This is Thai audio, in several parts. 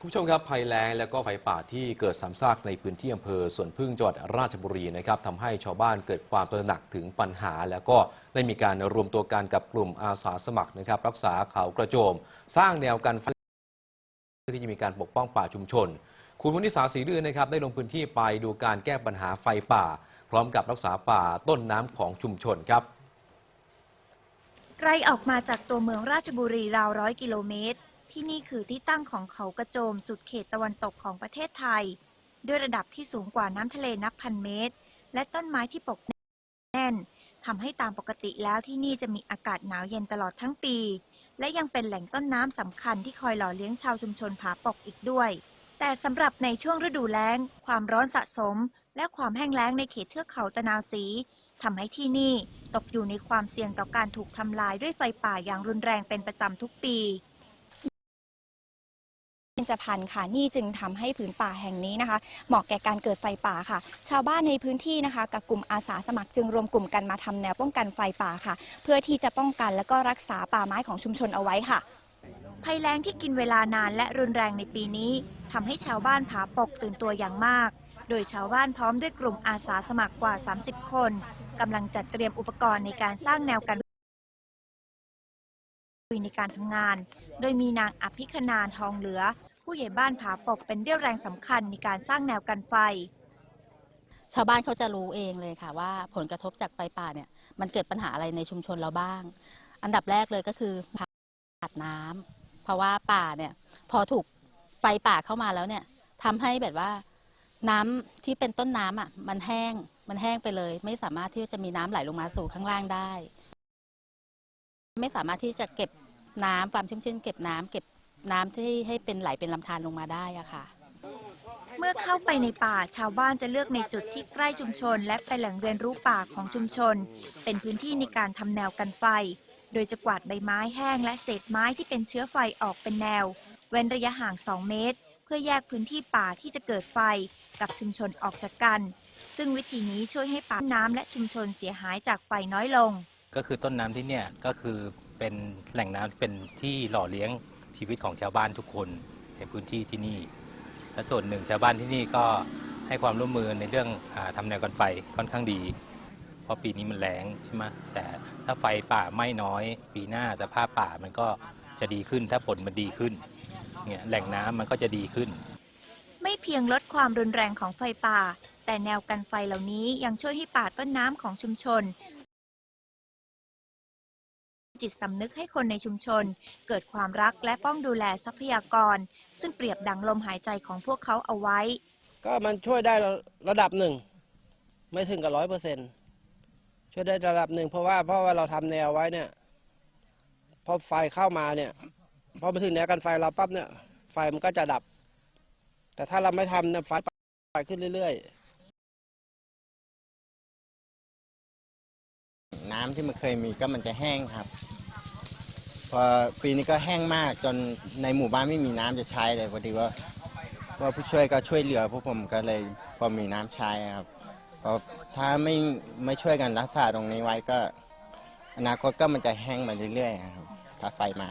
คุณผู้ชมครับภัยแล้งและก็ไฟป่าที่เกิดซ้ำซากในพื้นที่อำเภอสวนพึ่งจังหวัดราชบุรีนะครับทำให้ชาวบ้านเกิดความตระหนักถึงปัญหา แล้วก็ได้มีการรวมตัวกันกับกลุ่มอาสาสมัครนะครับ รักษาเขากระโจม สร้างแนวกันไฟเพื่อที่จะมีการปกป้องป่าชุมชน คุณวนิษาศรีเดือนนะครับได้ลงพื้นที่ไปดูการแก้ปัญหาไฟป่า พร้อมกับรักษาป่าต้นน้ำของชุมชนครับไกลออกมาจากตัวเมืองราชบุรีราวร้อยกิโลเมตร ที่นี่คือที่ตั้งของเขากระโจมสุดเขตตะวันตกของประเทศไทย ด้วยระดับที่สูงกว่าน้ำทะเลนับพันเมตร และต้นไม้ที่ปกแน่นทำให้ตามปกติแล้วที่นี่จะมีอากาศหนาวเย็นตลอดทั้งปี และยังเป็นแหล่งต้นน้ำสำคัญที่คอยหล่อเลี้ยงชาวชุมชนผาปกอีกด้วย แต่สำหรับในช่วงฤดูแล้ง ความร้อนสะสม และความแห้งแล้งในเขตเทือกเขาตะนาวศรีทำให้ที่นี่ตกอยู่ในความเสี่ยงต่อการถูกทำลายด้วยไฟป่าอย่างรุนแรงเป็นประจำทุกปี เบญจพรรณค่ะนี่จึงทำให้ผืนป่าแห่งนี้นะคะ เหมาะแก่การเกิดไฟป่าค่ะ ชาวบ้านในพื้นที่นะคะ กับกลุ่มอาสาสมัครจึงรวมกลุ่มกันมาทำแนวป้องกันไฟป่าค่ะ เพื่อที่จะป้องกันและก็รักษาป่าไม้ของชุมชนเอาไว้ค่ะภัยแล้งที่กินเวลานานและรุนแรงในปีนี้ทำให้ชาวบ้านผาปกตื่นตัวอย่างมาก โดยชาวบ้านพร้อมด้วยกลุ่มอาสาสมัครกว่า 30 คนกำลังจัดเตรียมอุปกรณ์ในการสร้างแนวกัน ในการทำงาน โดยมีนางอภิคณานทองเหลือ ผู้ใหญ่บ้านผาปกเป็นเรี่ยวแรงสำคัญในการสร้างแนวกันไฟ ชาวบ้านเขาจะรู้เองเลยค่ะว่าผลกระทบจากไฟป่าเนี่ยมันเกิดปัญหาอะไรในชุมชนเราบ้าง อันดับแรกเลยก็คือขาดน้ำเพราะว่าป่าเนี่ยพอถูกไฟป่าเข้ามาแล้วเนี่ยทำให้แบบว่าน้ำที่เป็นต้นน้ำอะมันแห้งมันแห้งไปเลย ไม่สามารถที่จะมีน้ำไหลลงมาสู่ข้างล่างได้ ไม่สามารถที่จะเก็บน้ำความชุ่มชื้นเก็บน้ำเก็บน้ำที่ให้เป็นไหลเป็นลำธารลงมาได้อะค่ะ เมื่อเข้าไปในป่าชาวบ้านจะเลือกในจุดที่ใกล้ชุมชน และเป็นแหล่งเรียนรู้ป่าของชุมชน เป็นพื้นที่ในการทำแนวกันไฟ โดยจะกวาดใบไม้แห้งและเศษไม้ที่เป็นเชื้อไฟออกเป็นแนว เว้นระยะห่าง 2 เมตร เพื่อแยกพื้นที่ป่าที่จะเกิดไฟกับชุมชนออกจากกัน ซึ่งวิธีนี้ช่วยให้ป่าน้ำและชุมชนเสียหายจากไฟน้อยลง ก็คือต้นน้ำที่เนี่ยก็คือเป็นแหล่งน้ำเป็นที่หล่อเลี้ยงชีวิตของชาวบ้านทุกคนในพื้นที่ที่นี่ และส่วนหนึ่งชาวบ้านที่นี่ก็ให้ความร่วมมือในเรื่องอาทำแนวกันไฟค่อนข้างดี เพราะปีนี้มันแรงใช่ไหมแต่ถ้าไฟป่าไม่น้อย ปีหน้าสภาพป่ามันก็จะดีขึ้น ถ้าฝนมันดีขึ้นเนี่ยแหล่งน้ำมันก็จะดีขึ้น ไม่เพียงลดความรุนแรงของไฟป่า แต่แนวกันไฟเหล่านี้ยังช่วยให้ป่าต้นน้ำของชุมชน จิตสำนึกให้คนในชุมชน เกิดความรักและป้องดูแลทรัพยากร ซึ่งเปรียบดังลมหายใจของพวกเขาเอาไว้ ก็มันช่วยได้ระระดับหนึ่ง ไม่ถึงกับร้อยเปอร์เซ็นช่วยได้ระดับหนึ่งเพราะว่าเพราะว่าเราทำแนวไว้เนี่ยพอไฟเข้ามาเนี่ยพอมาถึงแนวกันไฟเราปั๊บเนี่ยไฟมันก็จะดับ แต่ถ้าเราไม่ทำเนี่ยไฟไปขึ้นเรื่อยๆ น้ำที่มันเคยมีก็มันจะแห้งครับ พอปีนี้ก็แห้งมากจนในหมู่บ้านไม่มีน้ำจะใช้เลยพอดีว่าว่าผู้ช่วยก็ช่วยเหลือพวกผมก็เลยพอมีน้ำใช้ครับเพราะถ้าไม่ไม่ช่วยกันรักษาตรงนี้ไว้ก็ อนาคตก็มันจะแห้งมาเรื่อยๆครับถ้าไฟมา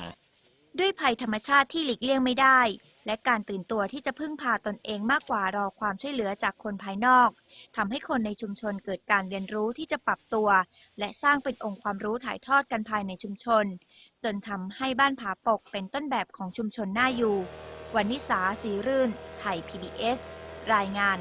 ด้วยภัยธรรมชาติที่หลีกเลี่ยงไม่ได้ และการตื่นตัวที่จะพึ่งพาตนเองมากกว่ารอความช่วยเหลือจากคนภายนอกทำให้คนในชุมชนเกิดการเรียนรู้ที่จะปรับตัว และสร้างเป็นองค์ความรู้ถ่ายทอดกันภายในชุมชน จนทำให้บ้านผาปกเป็นต้นแบบของชุมชนน่าอยู่ วันนิสาสีรื่น ไทย PBS รายงาน